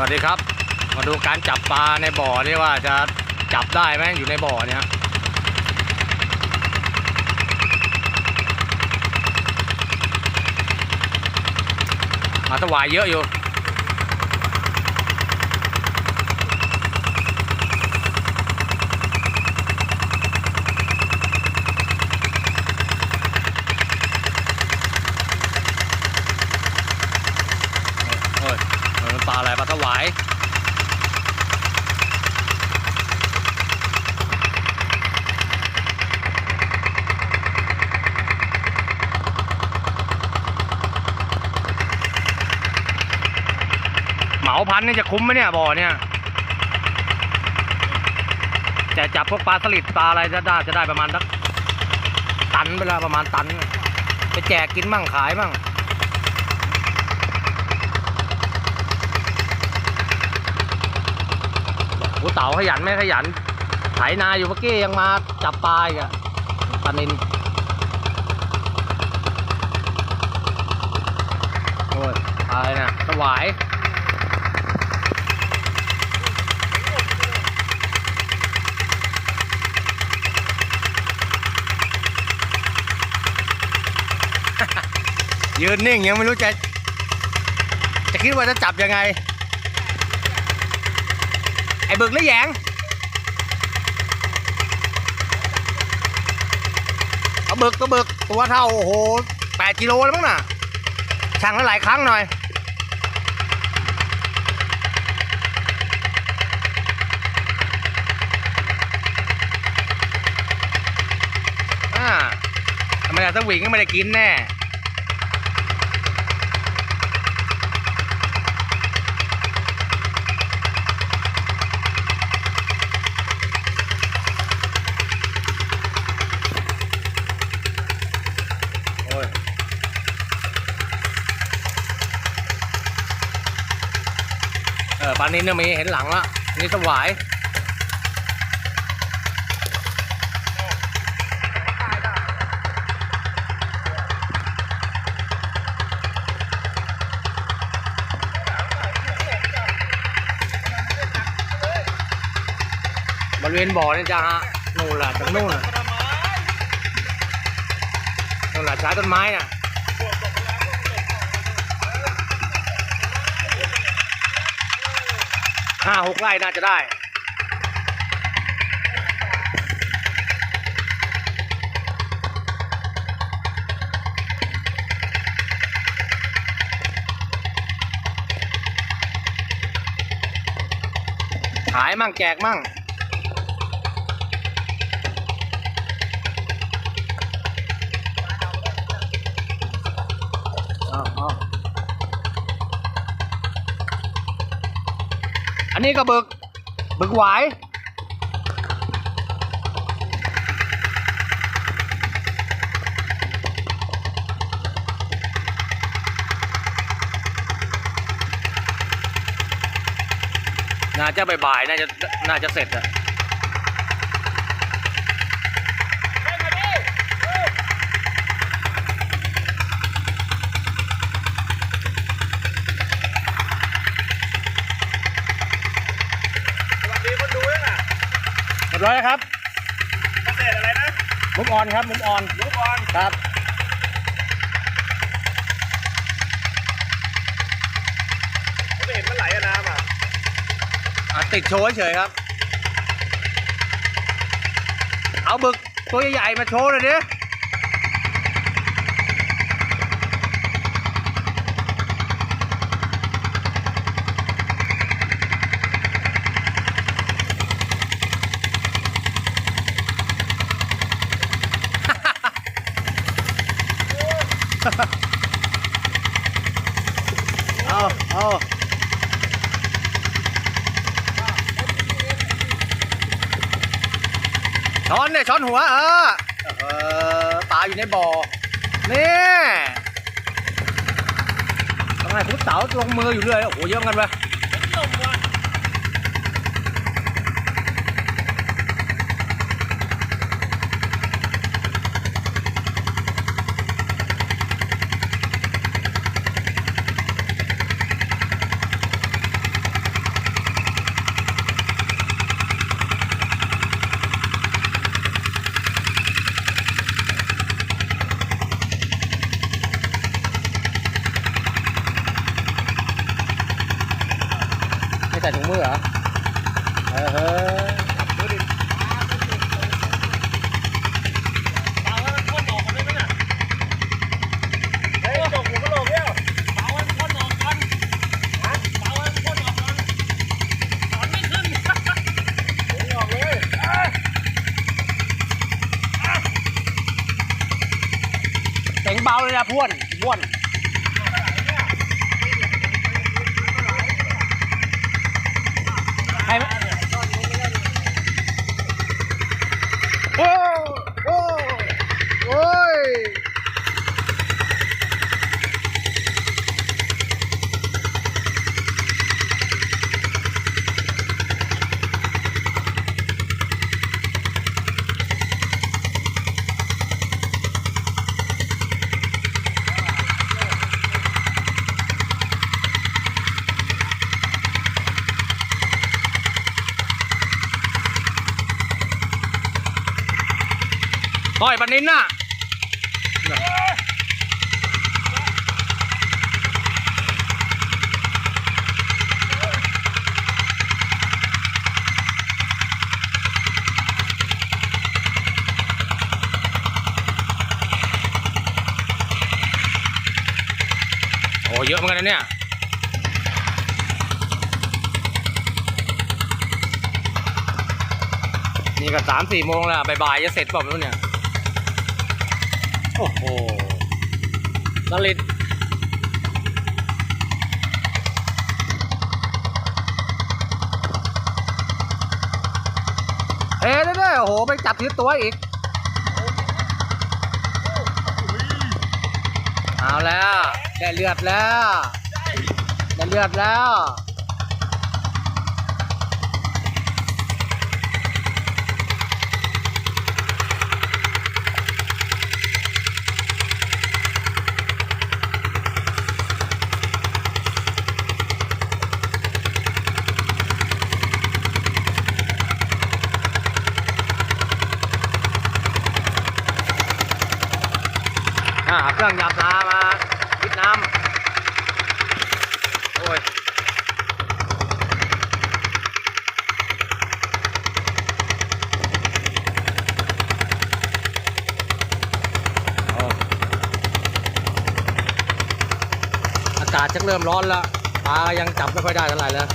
วัสดีครับ มาดูการจับปลาในบ่อนี่ว่าจะจับได้ไหมอยู่ในบ่อเนี่ยมาถวายเยอะอยู่ เอ้ยมันปลาอะไรปลาถวาย เหมาพันนี่จะคุ้มไหมเนี่ยบ่อเนี่ยจะจับพวกปลาสลิดปลาอะไรจะได้จะได้ประมาณสักตันไปละประมาณตัน ไปแจกกินมั่งขายมั่งโอ้เต๋าขยันไม่ขยัน ไถนาอยู่เมื่อกี้ยังมาจับปลาอีกอะปลานินโอ้ยอะไรเนี่ยสวาย ยืนนิ่งยังไม่รู้จะ จะคิดว่าจะจับยังไง ไอ้บึกหรือแยงเอาบึกก็บึกตัวเท่าโอ้โหแปดกิโลแล้วมั้งน่ะช่างแล้วหลายครั้งหน่อยอ่าทำไมอะสวิงก็ไม่ได้กินแน่ อ้ยเออปลานินเนี่ยมีเห็นหลังละนี่สวายบริเวณบ่อนี่จ้าฮะนู่นแหละจากนู่นน่ะ นู่นหละสาต้นไม้น่ะห้าหกไร่น่าจะได้ขายมั่งแจกมั่ง อันนี้ก็บึก บึกหวายน่าจะบ่ายๆน่าจะน่าจะเสร็จอะเรียบ ร้อยแล้วครับเศษอะไรนะมุกออนครับมุกออนลูกบอลครับไม่เห็นมันไหลอะน้ำอะอะติดโชว์เฉยๆครับ เอาบึกตัวใหญ่ๆมาโชว์เลยดิ เอาเอา ช้อนหัว เออเออปลาอยู่ในบ่อนี่ทำไมพุทธเสาลงมืออยู่เรื่อยโอ้โหเยอะเหมือนกันเว้ย ลมว่ะ ส่ถุงมือเหรอเออเฮ้ย ดูดิเปล่าให้มันพ่นออกกันได้ไหมน่ะเฮ้ยจกหัวกระโหลกเนี่ยเปล่าให้มันพ่นออกกันฮะเปล่าให้มันพ่นออกกันถอนไม่ขึ้นพ่นออกเลยอะ เสียงเบ้วนพ่วนให้ไหมโอ้โอ้โอ้ย ต่อยปันนินน่ะโอ้เยอะเหมือนกันนะเนี่ยนี่ก็สามสี่โมงแล้วบ่ายๆจะเสร็จเปล่าไม่รู้เนี่ย โอ้โหสลิดเฮ้ยเด้อโอ้โห ไปจับถือตัวอีก เอาแล้ว ได้เลือดแล้ว ได้เลือดแล้ว อ่าเครื่องยาบน้ำมาคิดน้ำโอ้ยอากาศจะเริ่มร้อนแล้วปลายังจับไม่ค่อยได้เท่าไหร่เลย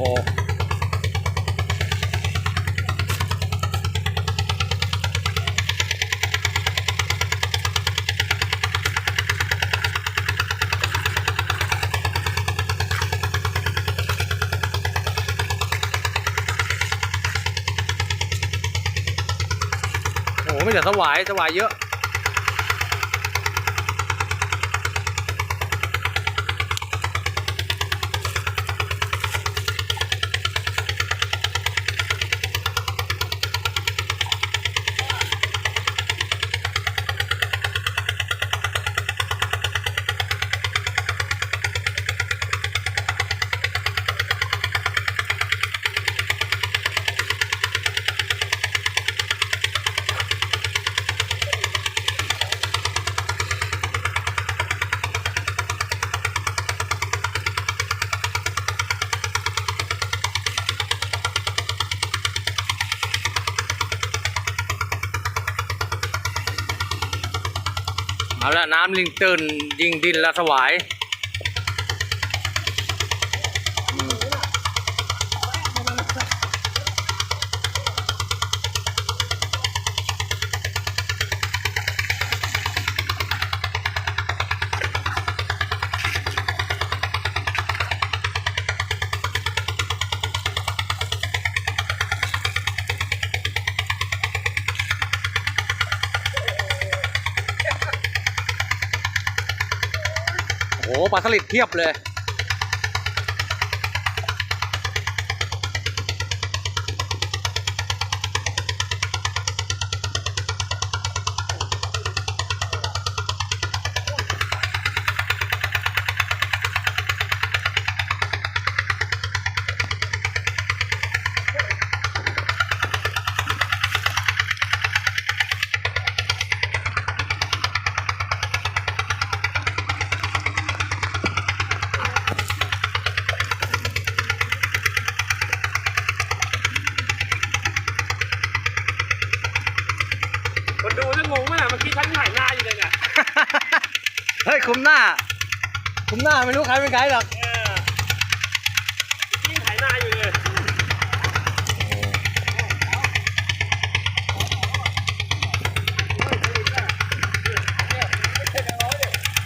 โอ้โหโอ้โหไม่แต่สวายสวายเยอะ เอาละน้ำลิงตื่นยิงดินละสวาย ปลาสลิดเทียบเลย คุมหน้า คุมหน้าไม่รู้ใครเป็นใครหรอกเออยิ่งไถนาอยู่เลย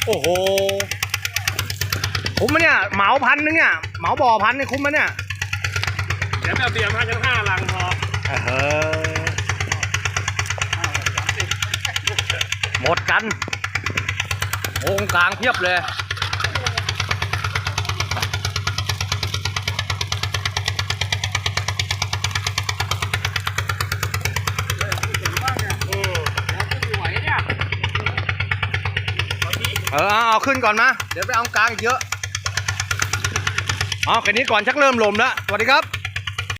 โอ้โหคุ้มไหมเนี่ยเหมาพันนึงเนี่ยเหมาบ่อพันนี่คุ้มไหมเนี่ยเดี๋ยวแบบเตรียมให้กันห้าลังพอเออหมดกัน วงกลางเพียบเลยเออไหวเนี่ยเอาขึ้นก่อนนะเดี๋ยวไปเอากลางอีกเยอะ เอาแค่นี้ก่อนชักเริ่มลมแล้ว สวัสดีครับ